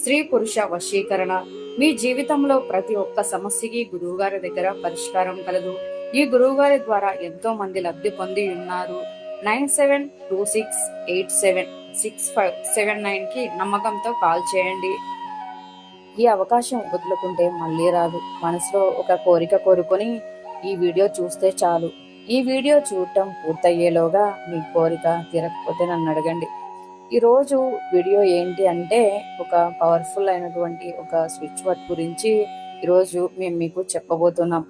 స్త్రీ పురుష వశీకరణ. మీ జీవితంలో ప్రతి ఒక్క సమస్యకి గురువుగారి దగ్గర పరిష్కారం కలదు. ఈ గురువుగారి ద్వారా ఎంతో మంది లబ్ధి పొంది ఉన్నారు. Nine seven two six eight seven six five seven నైన్కి నమ్మకంతో కాల్ చేయండి. ఈ అవకాశం వదులుకుంటే మళ్ళీ రాదు. మనసులో ఒక కోరిక కోరుకొని ఈ వీడియో చూస్తే చాలు. ఈ వీడియో చూడటం పూర్తయ్యేలోగా మీ కోరిక తీరకపోతే నన్ను అడగండి. ఈరోజు వీడియో ఏంటి అంటే ఒక పవర్ఫుల్ అయినటువంటి ఒక స్విచ్ వర్డ్ గురించి ఈరోజు మేము మీకు చెప్పబోతున్నాం.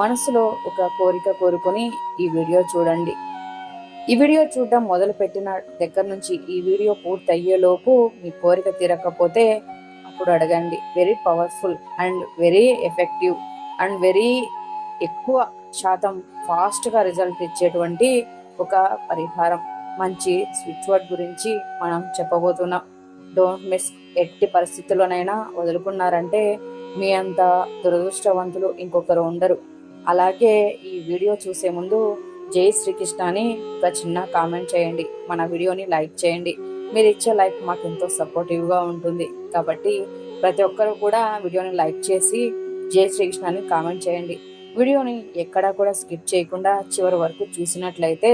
మనసులో ఒక కోరిక కోరుకొని ఈ వీడియో చూడండి. ఈ వీడియో చూడడం మొదలు పెట్టిన దగ్గర నుంచి ఈ వీడియో పూర్తి అయ్యేలోపు మీ కోరిక తీరకపోతే అప్పుడు అడగండి. Very powerful and very effective and very ఎక్కువ శాతం ఫాస్ట్గా రిజల్ట్ ఇచ్చేటువంటి ఒక పరిహారం. మంచి స్విచ్ వర్డ్ గురించి మనం చెప్పబోతున్నాం. డోంట్ మిస్ ఎట్టి పరిస్థితుల్లోనైనా వదులుకున్నారంటే మీ అంత దురదృష్టవంతులు ఇంకొకరు ఉండరు. అలాగే ఈ వీడియో చూసే ముందు జై శ్రీకృష్ణ అని ఒక చిన్న కామెంట్ చేయండి. మన వీడియోని లైక్ చేయండి. మీరు ఇచ్చే లైక్ మాకు ఎంతో సపోర్టివ్గా ఉంటుంది. కాబట్టి ప్రతి ఒక్కరు కూడా వీడియోని లైక్ చేసి జై శ్రీకృష్ణ అని కామెంట్ చేయండి. వీడియోని ఎక్కడా కూడా స్కిప్ చేయకుండా చివరి వరకు చూసినట్లయితే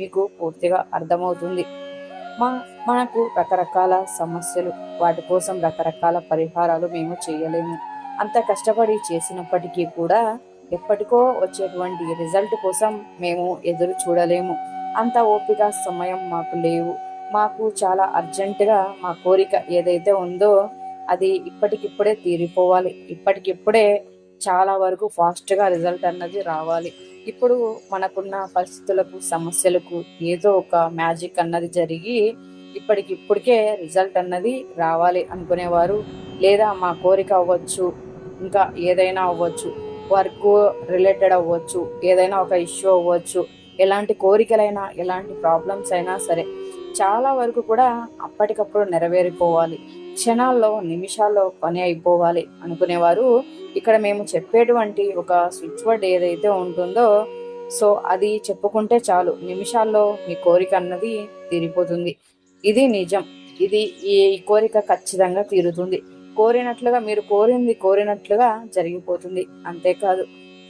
మీకు పూర్తిగా అర్థమవుతుంది. మా మనకు రకరకాల సమస్యలు వాటి కోసం రకరకాల పరిహారాలు మేము చేయలేము. అంత కష్టపడి చేసినప్పటికీ కూడా ఎప్పటికో వచ్చేటువంటి రిజల్ట్ కోసం మేము ఎదురు చూడలేము. అంత ఓపిక సమయం మాకు లేవు. మాకు చాలా అర్జెంటుగా మా కోరిక ఏదైతే ఉందో అది ఇప్పటికిప్పుడే తీరిపోవాలి. ఇప్పటికిప్పుడే చాలా వరకు ఫాస్ట్గా రిజల్ట్ అన్నది రావాలి. ఇప్పుడు మనకున్న పరిస్థితులకు సమస్యలకు ఏదో ఒక మ్యాజిక్ అన్నది జరిగి ఇప్పటికి ఇప్పటికే రిజల్ట్ అన్నది రావాలి అనుకునేవారు. లేదా మా కోరిక అవ్వచ్చు ఇంకా ఏదైనా అవ్వచ్చు వర్క్ రిలేటెడ్ అవ్వచ్చు ఏదైనా ఒక ఇష్యూ అవ్వచ్చు ఎలాంటి కోరికలైనా ఎలాంటి ప్రాబ్లమ్స్ అయినా సరే చాలా వరకు కూడా అప్పటికప్పుడు నెరవేరిపోవాలి. క్షణాల్లో నిమిషాల్లో పని అయిపోవాలి అనుకునేవారు. ఇక్కడ మేము చెప్పేటువంటి ఒక స్విచ్ వర్డ్ ఏదైతే ఉంటుందో సో అది చెప్పుకుంటే చాలు. నిమిషాల్లో మీ కోరిక అన్నది తీరిపోతుంది. ఇది నిజం. ఇది ఈ కోరిక ఖచ్చితంగా తీరుతుంది. కోరినట్లుగా మీరు కోరింది కోరినట్లుగా జరిగిపోతుంది. అంతేకాదు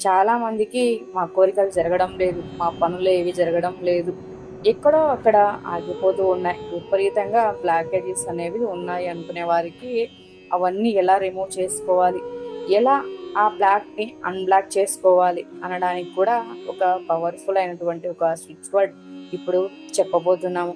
చాలా మందికి మా కోరికలు జరగడం లేదు. మా పనులు ఏవి జరగడం లేదు. ఎక్కడో అక్కడ ఆగిపోతూ ఉన్నాయి. విపరీతంగా బ్లాకేజెస్ అనేవి ఉన్నాయి అనుకునే వారికి అవన్నీ ఎలా రిమూవ్ చేసుకోవాలి? ఎలా ఆ బ్లాక్ని అన్బ్లాక్ చేసుకోవాలి అనడానికి కూడా ఒక పవర్ఫుల్ అయినటువంటి ఒక స్విచ్ వర్డ్ ఇప్పుడు చెప్పబోతున్నాము.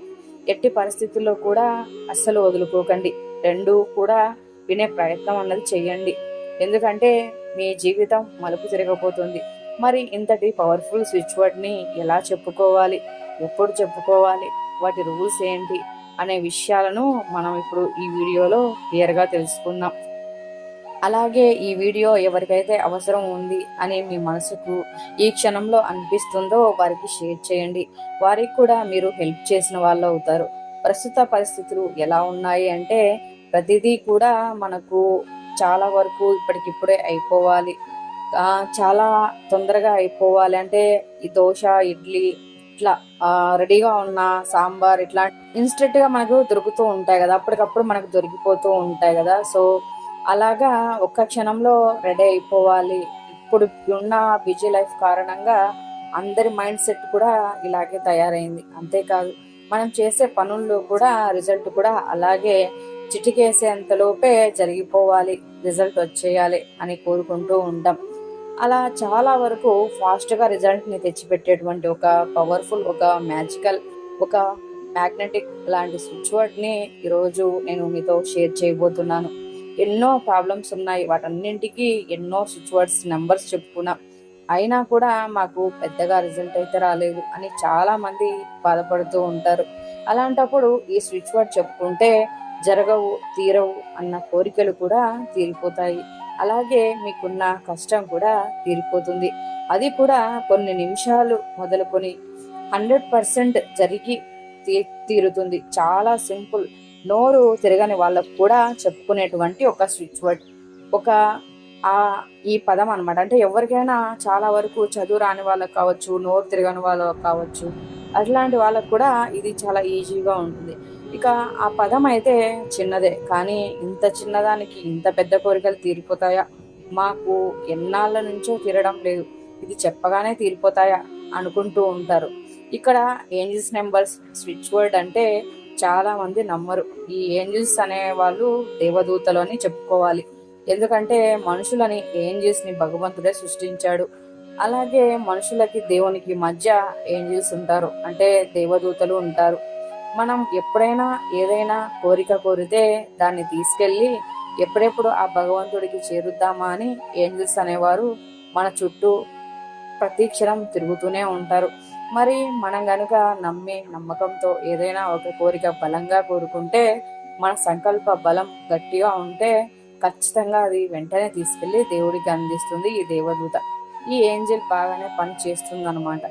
ఎట్టి పరిస్థితుల్లో కూడా అస్సలు వదులుకోకండి. రెండు కూడా వినే ప్రయత్నం అన్నది చేయండి. ఎందుకంటే మీ జీవితం మలుపు తిరగబోతుంది. మరి ఇంతటి పవర్ఫుల్ స్విచ్ వర్డ్ని ఎలా చెప్పుకోవాలి? ఎప్పుడు చెప్పుకోవాలి? వాటి రూల్స్ ఏంటి? అనే విషయాలను మనం ఇప్పుడు ఈ వీడియోలో క్లియర్గా తెలుసుకుందాం. అలాగే ఈ వీడియో ఎవరికైతే అవసరం ఉంది అని మీ మనసుకు ఈ క్షణంలో అనిపిస్తుందో వారికి షేర్ చేయండి. వారికి కూడా మీరు హెల్ప్ చేసిన వాళ్ళు అవుతారు. ప్రస్తుత పరిస్థితులు ఎలా ఉన్నాయి అంటే ప్రతిదీ కూడా మనకు చాలా వరకు ఇప్పటికిప్పుడే అయిపోవాలి. చాలా తొందరగా అయిపోవాలి. అంటే ఈ దోశ ఇడ్లీ ఇట్లా రెడీగా ఉన్న సాంబార్ ఇట్లా ఇన్స్టెంట్గా మనకు దొరుకుతూ ఉంటాయి కదా. అప్పటికప్పుడు మనకు దొరికిపోతూ ఉంటాయి కదా. సో అలాగా ఒక్క క్షణంలో రెడీ అయిపోవాలి. ఇప్పుడు ఉన్న బిజీ లైఫ్ కారణంగా అందరి మైండ్ సెట్ కూడా ఇలాగే తయారైంది. అంతేకాదు మనం చేసే పనుల్లో కూడా రిజల్ట్ కూడా అలాగే చిటికేసేంతలోపే జరిగిపోవాలి. రిజల్ట్ వచ్చేయాలి అని కోరుకుంటూ ఉంటాం. అలా చాలా వరకు ఫాస్ట్గా రిజల్ట్ని తెచ్చిపెట్టేటువంటి ఒక పవర్ఫుల్ ఒక మ్యాజికల్ ఒక మ్యాగ్నెటిక్ లాంటి స్విచ్ వర్డ్ని ఈరోజు నేను మీతో షేర్ చేయబోతున్నాను. ఎన్నో ప్రాబ్లమ్స్ ఉన్నాయి. వాటన్నింటికి ఎన్నో స్విచ్ వర్డ్స్ నెంబర్స్ చెప్పుకున్నాం. అయినా కూడా మాకు పెద్దగా రిజల్ట్ అయితే రాలేదు అని చాలా మంది బాధపడుతూ ఉంటారు. అలాంటప్పుడు ఈ స్విచ్ వర్డ్ చెప్పుకుంటే జరగవు తీరవు అన్న కోరికలు కూడా తీరిపోతాయి. అలాగే మీకున్న కష్టం కూడా తీరిపోతుంది. అది కూడా కొన్ని నిమిషాలు మొదలుకొని హండ్రెడ్ పర్సెంట్ జరిగి తీ- తీరుతుంది. చాలా సింపుల్. నోరు తిరగని వాళ్ళకు కూడా చెప్పుకునేటువంటి ఒక స్విచ్ వర్డ్. ఒక ఆ ఈ పదం అనమాట అంటే ఎవరికైనా చాలా వరకు చదువు రాని వాళ్ళకి కావచ్చు నోరు తిరగని వాళ్ళకి కావచ్చు అట్లాంటి వాళ్ళకు కూడా ఇది చాలా ఈజీగా ఉంటుంది. ఇక ఆ పదం అయితే చిన్నదే కానీ ఇంత చిన్నదానికి ఇంత పెద్ద కోరికలు తీరిపోతాయా? మాకు ఎన్నాళ్ళ నుంచో తీరడం లేదు. ఇది చెప్పగానే తీరిపోతాయా? అనుకుంటూ ఉంటారు. ఇక్కడ ఏంజిల్స్ నెంబర్స్ స్విచ్ వర్డ్ అంటే చాలా మంది నమ్మరు. ఈ ఏంజిల్స్ అనే వాళ్ళు దేవదూతలు అని చెప్పుకోవాలి. ఎందుకంటే మనుషులని ఏంజిల్స్ని భగవంతుడే సృష్టించాడు. అలాగే మనుషులకి దేవునికి మధ్య ఏంజిల్స్ ఉంటారు. అంటే దేవదూతలు ఉంటారు. మనం ఎప్పుడైనా ఏదైనా కోరిక కోరితే దాన్ని తీసుకెళ్ళి ఎప్పుడెప్పుడు ఆ భగవంతుడికి చేరుద్దామా అని ఏంజిల్స్ అనేవారు మన చుట్టూ ప్రతి క్షణం తిరుగుతూనే ఉంటారు. మరి మనం గనుక నమ్మి నమ్మకంతో ఏదైనా ఒక కోరిక బలంగా కోరుకుంటే మన సంకల్ప బలం గట్టిగా ఉంటే ఖచ్చితంగా అది వెంటనే తీసుకెళ్ళి దేవుడికి అందిస్తుంది ఈ దేవదూత. ఈ ఏంజిల్ బాగానే పని చేస్తుంది అనమాట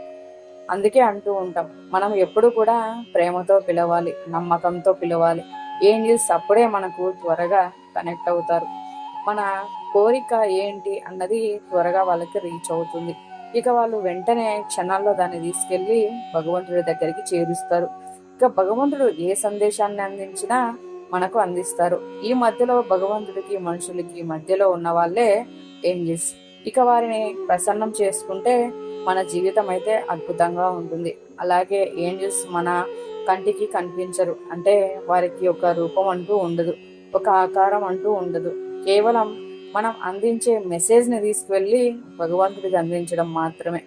అందుకే అంటూ ఉంటాం మనం ఎప్పుడు కూడా ప్రేమతో పిలవాలి నమ్మకంతో పిలవాలి. ఏంజిల్స్ అప్పుడే మనకు త్వరగా కనెక్ట్ అవుతారు. మన కోరిక ఏంటి అన్నది త్వరగా వాళ్ళకి రీచ్ అవుతుంది. ఇక వాళ్ళు వెంటనే క్షణాల్లో దాన్ని తీసుకెళ్ళి భగవంతుడి దగ్గరికి చేరుస్తారు. ఇక భగవంతుడు ఏ సందేశాన్ని అందించినా మనకు అందిస్తారు. ఈ మధ్యలో భగవంతుడికి మనుషులకి మధ్యలో ఉన్న వాళ్ళే ఏంజిల్స్ ఇక వారిని ప్రసన్నం చేసుకుంటే మన జీవితం అయితే అద్భుతంగా ఉంటుంది. అలాగే ఏంజిల్స్ మన కంటికి కనిపించరు. అంటే వారికి ఒక రూపం అంటూ ఉండదు. ఒక ఆకారం అంటూ ఉండదు. కేవలం మనం అందించే మెసేజ్ని తీసుకువెళ్ళి భగవంతుడికి అందించడం మాత్రమే.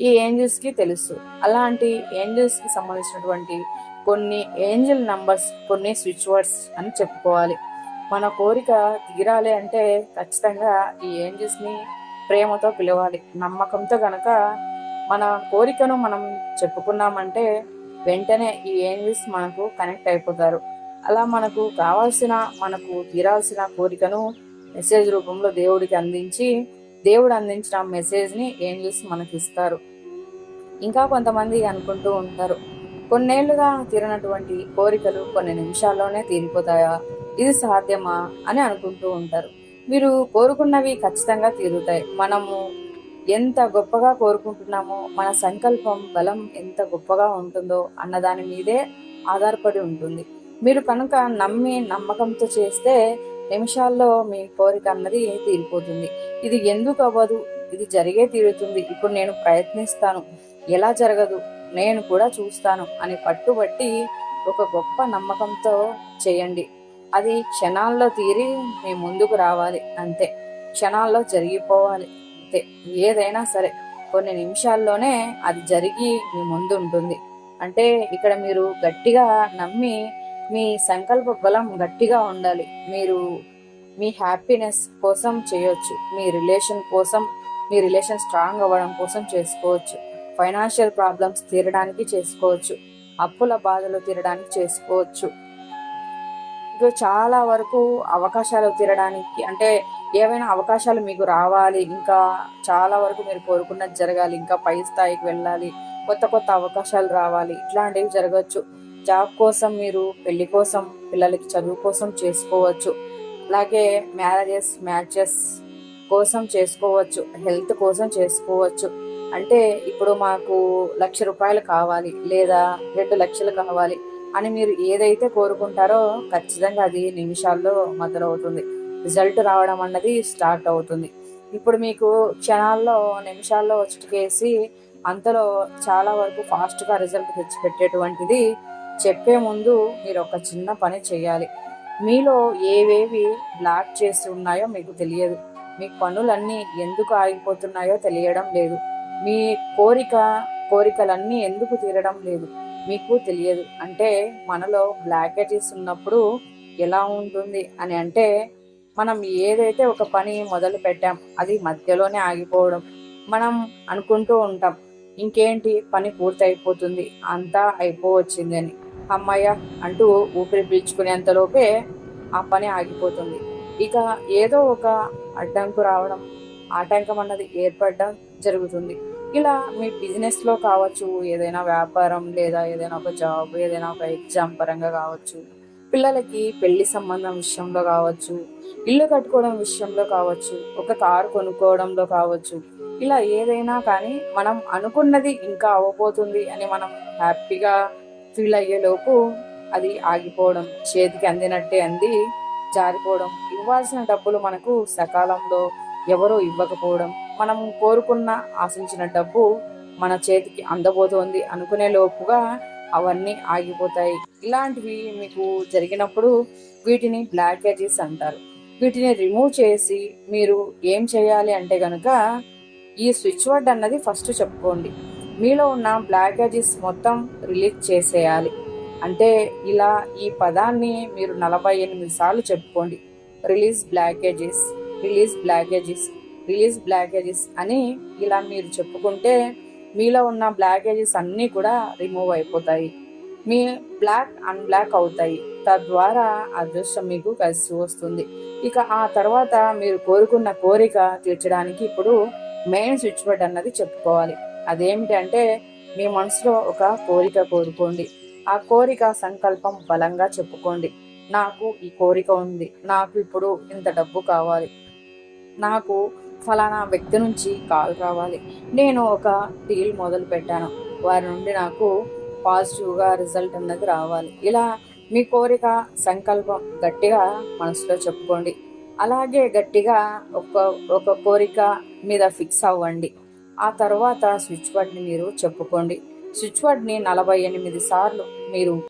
ఈ ఏంజిల్స్కి తెలుసు. అలాంటి ఏంజిల్స్కి సంబంధించినటువంటి కొన్ని ఏంజిల్ నంబర్స్ కొన్ని స్విచ్ వర్డ్స్ అని చెప్పుకోవాలి. మన కోరిక తీరాలి అంటే ఖచ్చితంగా ఈ ఏంజిల్స్ని ప్రేమతో పిలవాలి. నమ్మకంతో గనక మన కోరికను మనం చెప్పుకున్నామంటే వెంటనే ఈ ఏంజిల్స్ మనకు కనెక్ట్ అయిపోతారు. అలా మనకు కావాల్సిన మనకు తీరాల్సిన కోరికను మెసేజ్ రూపంలో దేవుడికి అందించి దేవుడు అందించిన మెసేజ్ని ఏంజల్స్ మనకి ఇస్తారు ఇంకా కొంతమంది అనుకుంటూ ఉంటారు కొన్నేళ్ళుగా తీరనటువంటి కోరికలు కొన్ని నిమిషాల్లోనే తీరిపోతాయా? ఇది సాధ్యమా? అని అనుకుంటూ ఉంటారు. మీరు కోరుకున్నవి ఖచ్చితంగా తీరుతాయి. మనము ఎంత గొప్పగా కోరుకుంటున్నామో మన సంకల్పం బలం ఎంత గొప్పగా ఉంటుందో అన్న దాని మీదే ఆధారపడి ఉంటుంది. మీరు కనుక నమ్మి నమ్మకంతో చేస్తే నిమిషాల్లో మీ కోరిక అన్నది తీరిపోతుంది. ఇది ఎందుకు అవ్వదు? ఇది జరిగే తీరుతుంది. ఇప్పుడు నేను ప్రయత్నిస్తాను. ఎలా జరగదు? నేను కూడా చూస్తాను అని పట్టుబట్టి ఒక గొప్ప నమ్మకంతో చేయండి. అది క్షణాల్లో తీరి మీ ముందుకు రావాలి. అంతే. క్షణాల్లో జరిగిపోవాలి. అంతే. ఏదైనా సరే. కొన్ని నిమిషాల్లోనే అది జరిగి మీ ముందు ఉంటుంది. అంటే ఇక్కడ మీరు గట్టిగా నమ్మి మీ సంకల్ప బలం గట్టిగా ఉండాలి. మీరు మీ హ్యాపీనెస్ కోసం చేయొచ్చు. మీ రిలేషన్ కోసం మీ రిలేషన్ స్ట్రాంగ్ అవ్వడం కోసం చేసుకోవచ్చు. ఫైనాన్షియల్ ప్రాబ్లమ్స్ తీరడానికి చేసుకోవచ్చు. అప్పుల బాధలు తీరడానికి చేసుకోవచ్చు. ఇంకా చాలా వరకు అవకాశాలు తీరడానికి అంటే ఏవైనా అవకాశాలు మీకు రావాలి ఇంకా చాలా వరకు మీరు కోరుకున్నది జరగాలి ఇంకా పై స్థాయికి వెళ్ళాలి కొత్త కొత్త అవకాశాలు రావాలి ఇట్లాంటివి జరగచ్చు. జాబ్ కోసం మీరు పెళ్ళి కోసం పిల్లలకి చదువు కోసం చేసుకోవచ్చు. అలాగే మ్యారేజెస్ మ్యాచెస్ కోసం చేసుకోవచ్చు హెల్త్ కోసం చేసుకోవచ్చు. అంటే ఇప్పుడు మాకు లక్ష రూపాయలు కావాలి లేదా రెండు లక్షలు కావాలి అని మీరు ఏదైతే కోరుకుంటారో ఖచ్చితంగా అది నిమిషాల్లో మొదలవుతుంది. రిజల్ట్ రావడం అన్నది స్టార్ట్ అవుతుంది. ఇప్పుడు మీకు క్షణాల్లో నిమిషాల్లో వచ్చేసి అంతలో చాలా వరకు ఫాస్ట్గా రిజల్ట్ తెచ్చిపెట్టేటువంటిది చెప్పే ముందు మీరు ఒక చిన్న పని చేయాలి మీలో ఏవేవి బ్లాక్ చేసి ఉన్నాయో మీకు తెలియదు. మీ పనులన్నీ ఎందుకు ఆగిపోతున్నాయో తెలియడం లేదు. మీ కోరిక కోరికలన్నీ ఎందుకు తీరడం లేదు మీకు తెలియదు. అంటే మనలో బ్లాకేజెస్ ఉన్నప్పుడు ఎలా ఉంటుంది అని అంటే మనం ఏదైతే ఒక పని మొదలు పెట్టాం అది మధ్యలోనే ఆగిపోవడం. మనం అనుకుంటూ ఉంటాం ఇంకేంటి పని పూర్తి అయిపోతుంది అంతా అయిపోవచ్చిందని. అమ్మాయ అంటూ ఊపిరి పీల్చుకునేంతలోపే ఆ పని ఆగిపోతుంది. ఇక ఏదో ఒక అడ్డంకు రావడం ఆటంకం అన్నది ఏర్పడడం జరుగుతుంది. ఇలా మీ బిజినెస్లో కావచ్చు ఏదైనా వ్యాపారం లేదా ఏదైనా ఒక జాబ్ ఏదైనా ఒక ఎగ్జామ్ పరంగా కావచ్చు పిల్లలకి పెళ్ళి సంబంధం విషయంలో కావచ్చు ఇల్లు కట్టుకోవడం విషయంలో కావచ్చు ఒక కారు కొనుక్కోవడంలో కావచ్చు ఇలా ఏదైనా కానీ మనం అనుకున్నది ఇంకా అవ్వబోతుంది అని మనం హ్యాపీగా ఫీల్ అయ్యేలోపు అది ఆగిపోవడం చేతికి అందినట్టే అంది జారిపోవడం. ఇవ్వాల్సిన డబ్బులు మనకు సకాలంలో ఎవరో ఇవ్వకపోవడం మనం కోరుకున్న ఆశించిన డబ్బు మన చేతికి అందబోతోంది అనుకునే లోపుగా అవన్నీ ఆగిపోతాయి. ఇలాంటివి మీకు జరిగినప్పుడు వీటిని బ్లాకేజెస్ అంటారు. వీటిని రిమూవ్ చేసి మీరు ఏం చేయాలి అంటే కనుక ఈ స్విచ్ వర్డ్ అన్నది ఫస్ట్ చెప్పుకోండి. మీలో ఉన్న బ్లాకేజెస్ మొత్తం రిలీజ్ చేసేయాలి. అంటే ఇలా ఈ పదాన్ని మీరు నలభై ఎనిమిది సార్లు చెప్పుకోండి. Release blockages release blockages release blockages అని ఇలా మీరు చెప్పుకుంటే మీలో ఉన్న బ్లాకేజెస్ అన్నీ కూడా రిమూవ్ అయిపోతాయి. మీ బ్లాక్ అన్బ్లాక్ అవుతాయి. తద్వారా అదృష్టం మీకు కలిసి వస్తుంది. ఇక ఆ తర్వాత మీరు కోరుకున్న కోరిక తీర్చడానికి ఇప్పుడు మెయిన్ స్విచ్ బోర్డ్ అన్నది చెప్పుకోవాలి. అదేమిటంటే మీ మనసులో ఒక కోరిక కోరుకోండి. ఆ కోరిక సంకల్పం బలంగా చెప్పుకోండి. నాకు ఈ కోరిక ఉంది. నాకు ఇప్పుడు ఇంత డబ్బు కావాలి. నాకు ఫలానా వ్యక్తి నుంచి కాల్ రావాలి. నేను ఒక డీల్ మొదలు పెట్టాను. వారి నుండి నాకు పాజిటివ్గా రిజల్ట్ అన్నది రావాలి. ఇలా మీ కోరిక సంకల్పం గట్టిగా మనసులో చెప్పుకోండి. అలాగే గట్టిగా ఒక ఒక కోరిక మీద ఫిక్స్ అవ్వండి. ఆ తర్వాత స్విచ్ వర్డ్ని మీరు చెప్పుకోండి. స్విచ్ వర్డ్ని నలభై ఎనిమిది సార్లు మీరు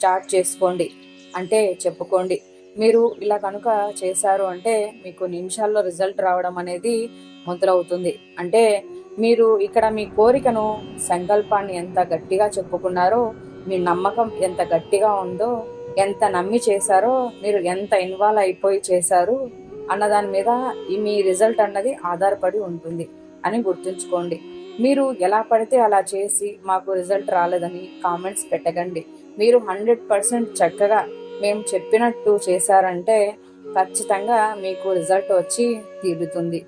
చాట్ చేసుకోండి. అంటే చెప్పుకోండి. మీరు ఇలా కనుక చేశారు అంటే మీకు నిమిషాల్లో రిజల్ట్ రావడం అనేది మొదలవుతుంది. అంటే మీరు ఇక్కడ మీ కోరికను సంకల్పాన్ని ఎంత గట్టిగా చెప్పుకున్నారో మీ నమ్మకం ఎంత గట్టిగా ఉందో ఎంత నమ్మి చేశారో మీరు ఎంత ఇన్వాల్వ్ అయిపోయి చేశారు అన్న దాని మీద మీ రిజల్ట్ అన్నది ఆధారపడి ఉంటుంది. అని గుర్తుంచుకోండి. మీరు ఎలా పడితే అలా చేసి మాకు రిజల్ట్ రాలేదని కామెంట్స్ పెట్టకండి. మీరు హండ్రెడ్ పర్సెంట్ చక్కగా మేము చెప్పినట్టు చేశారంటే ఖచ్చితంగా మీకు రిజల్ట్ వచ్చి తీరుతుంది.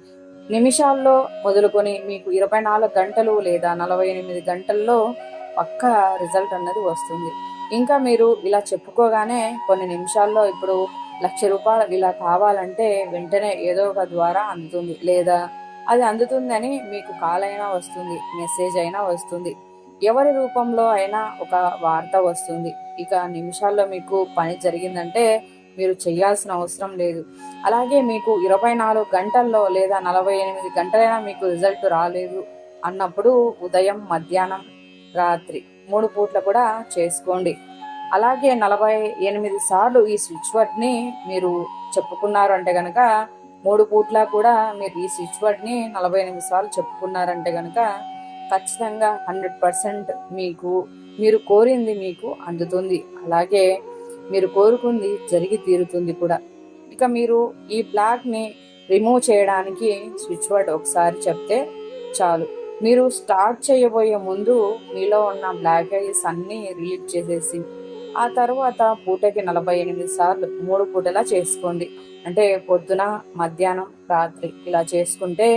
నిమిషాల్లో మొదలుకొని మీకు ఇరవై నాలుగు గంటలు లేదా నలభై ఎనిమిది గంటల్లో పక్క రిజల్ట్ అన్నది వస్తుంది. ఇంకా మీరు ఇలా చెప్పుకోగానే కొన్ని నిమిషాల్లో ఇప్పుడు లక్ష రూపాయలు ఇలా కావాలంటే వెంటనే ఏదో ఒక ద్వారా అందుతుంది. లేదా అది అందుతుందని మీకు కాల్ అయినా వస్తుంది మెసేజ్ అయినా వస్తుంది. ఎవరి రూపంలో అయినా ఒక వార్త వస్తుంది. ఇక నిమిషాల్లో మీకు పని జరిగిందంటే మీరు చేయాల్సిన అవసరం లేదు. అలాగే మీకు ఇరవై నాలుగు గంటల్లో లేదా నలభై ఎనిమిది గంటలైనా మీకు రిజల్ట్ రాలేదు అన్నప్పుడు ఉదయం మధ్యాహ్నం రాత్రి మూడు పూట్ల కూడా చేసుకోండి. అలాగే నలభై ఎనిమిది సార్లు ఈ స్విచ్ వర్డ్ని మీరు చెప్పుకున్నారు అంటే కనుక మూడు పూట్ల కూడా మీరు ఈ స్విచ్ బోర్డ్ని నలభై ఎనిమిది సార్లు చెప్పుకున్నారంటే కనుక ఖచ్చితంగా హండ్రెడ్ పర్సెంట్ మీకు మీరు కోరింది మీకు అందుతుంది. అలాగే మీరు కోరుకుంది జరిగి తీరుతుంది కూడా. ఇక మీరు ఈ బ్లాక్ని రిమూవ్ చేయడానికి స్విచ్ వర్డ్ ఒకసారి చెప్తే చాలు. మీరు స్టార్ట్ చేయబోయే ముందు మీలో ఉన్న బ్లాక్ ఐస్ అన్నీ రిలీజ్ చేసేసి ఆ తర్వాత పూటకి నలభై ఎనిమిది సార్లు మూడు పూటలా చేసుకోండి. అంటే పొద్దున మధ్యాహ్నం రాత్రి ఇలా చేసుకుంటే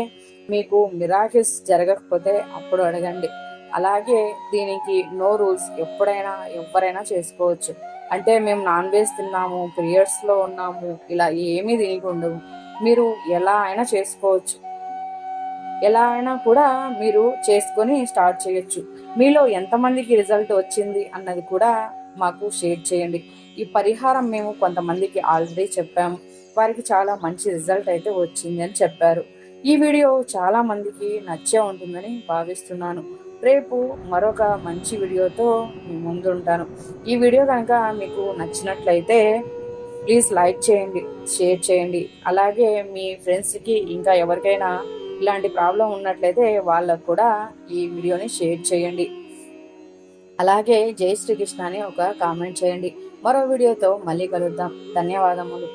మీకు మిరాకిల్స్ జరగకపోతే అప్పుడు అడగండి. అలాగే దీనికి నో రూల్స్ ఎప్పుడైనా ఎవరైనా చేసుకోవచ్చు. అంటే మేము నాన్ వెజ్ తిన్నాము పీరియడ్స్లో ఉన్నాము ఇలా ఏమీ తినకుండవు. మీరు ఎలా అయినా చేసుకోవచ్చు. ఎలా అయినా కూడా మీరు చేసుకొని స్టార్ట్ చేయొచ్చు. మీలో ఎంతమందికి రిజల్ట్ వచ్చింది అన్నది కూడా మాకు షేర్ చేయండి. ఈ పరిహారం మేము కొంతమందికి ఆల్రెడీ చెప్పాము. వారికి చాలా మంచి రిజల్ట్ అయితే వచ్చింది అని చెప్పారు. ఈ వీడియో చాలా మందికి నచ్చే ఉంటుందని భావిస్తున్నాను. రేపు మరొక మంచి వీడియోతో మీ ముందు ఉంటాను. ఈ వీడియో కనుక మీకు నచ్చినట్లయితే ప్లీజ్ లైక్ చేయండి షేర్ చేయండి. అలాగే మీ ఫ్రెండ్స్కి ఇంకా ఎవరికైనా ఇలాంటి ప్రాబ్లం ఉన్నట్లయితే వాళ్ళకు కూడా ఈ వీడియోని షేర్ చేయండి. అలాగే జై శ్రీకృష్ణ అని ఒక కామెంట్ చేయండి. మరో వీడియోతో మళ్ళీ కలుద్దాం. ధన్యవాదములు.